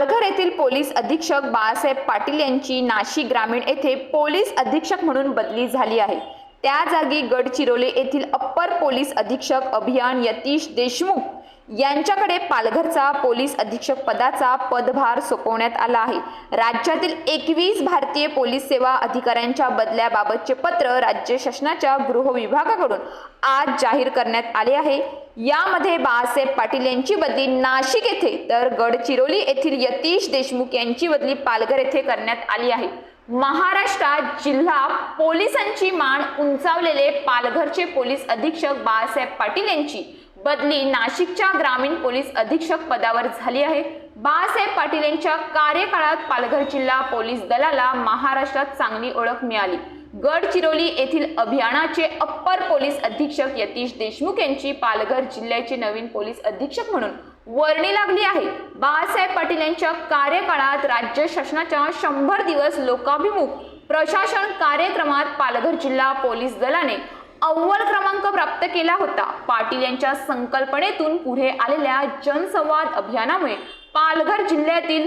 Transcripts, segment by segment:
पालघर येथील पोलीस अधीक्षक बाळासाहेब पाटील यांची नाशिक ग्रामीण येथे पोलीस अधीक्षक म्हणून बदली झाली आहे. त्या जागी गडचिरोली येथील अप्पर पोलीस अधीक्षक अभियान यतीश देशमुख यांच्याकडे पालघरचा पोलीस अधीक्षक पदाचा पदभार सोपवण्यात आला आहे. राज्यातील एकवीस भारतीय पोलीस सेवा अधिकाऱ्यांच्या बदल्याबाबतचे पत्र राज्य शासनाच्या गृह विभागाकडून आज जाहीर करण्यात आले आहे. यामध्ये बाळासाहेब पाटील यांची बदली नाशिक येथे तर गडचिरोली येथील यतीश देशमुख यांची बदली पालघर येथे करण्यात आली आहे. महाराष्ट्रात जिल्हा पोलिसांची मान उंचावलेले पालघरचे पोलीस अधीक्षक बाळासाहेब पाटील यांची बदली नाशिकच्या ग्रामीण पोलीस अधीक्षक पदावर झाली आहे. बाळासाहेब पाटील यांच्या कार्यकाळात पालघर जिल्हा पोलीस दलाला महाराष्ट्रात चांगली ओळख मिळाली. गडचिरोली येथील अभियानाचे अप्पर पोलीस अधीक्षक यतीश देशमुख यांची पालघर जिल्ह्याचे नवीन पोलीस अधीक्षक म्हणून वर्णी लागली आहे. बाळासाहेब पाटील यांच्या कार्यकाळात राज्य शासनाच्या शंभर दिवस लोकाभिमुख प्रशासन कार्यक्रमात पालघर जिल्हा पोलीस दलाने अव्वल क्रमांक प्राप्त केला होता. पाटील यांच्या संकल्पनेतून पुढे आलेल्या जनसंवाद अभियानामुळे पालघर जिल्ह्यातील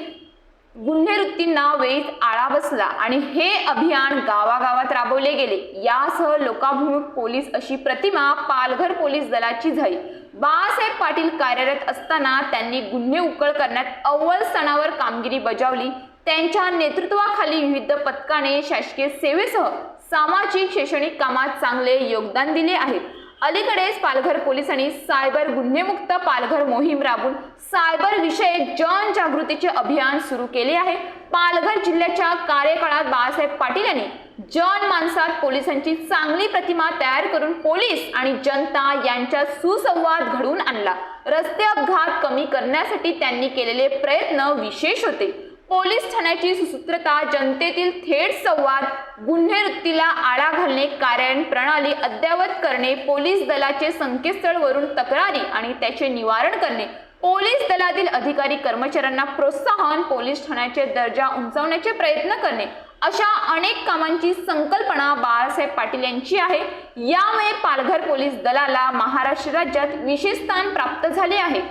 गुन्हेवृत्तींना वेळीच आळा बसला आणि हे अभियान गावागावात राबवले गेले. यासह लोकाभिमुख पोलीस अशी प्रतिमा पालघर पोलीस दलाची झाली. बाळासाहेब पाटील कार्यरत असताना त्यांनी गुन्हे उकळ करण्यात अव्वल स्थानावर कामगिरी बजावली. त्यांच्या नेतृत्वाखाली विविध पथकाने शासकीय सेवेसह सामाजिक शैक्षणिक कामात चांगले योगदान दिले आहे. अलीकडेच पालघर पोलिसांनी सायबर गुन्हेमुक्त पालघर मोहीम राबवून सायबर विषयक जनजागृतीचे अभियान सुरू केले आहे. पालघर जिल्ह्याच्या कार्यकाळात बाळासाहेब पाटील यांनी जनमानसात पोलिसांची चांगली प्रतिमा तयार करून पोलीस आणि जनता यांच्यात सुसंवाद घडवून आणला. रस्ते अपघात कमी करण्यासाठी त्यांनी केलेले प्रयत्न विशेष होते. पोलीस ठाण्याची सुसूत्रता जनतेतील थेट संवाद गुन्हेवृत्तीला आळा घालणे कार्यान्वयन प्रणाली अद्ययावत करणे पोलीस दलाचे संकेतस्थळवरून तक्रारी आणि त्याचे निवारण करणे पोलीस दलातील अधिकारी कर्मचाऱ्यांना प्रोत्साहन पोलीस ठाण्याचे दर्जा उंचावण्याचे प्रयत्न करणे अशा अनेक कामांची संकल्पना बाळासाहेब पाटील यांची आहे. यामुळे पालघर पोलीस दलाला महाराष्ट्र राज्यात विशेष स्थान प्राप्त झाले आहे.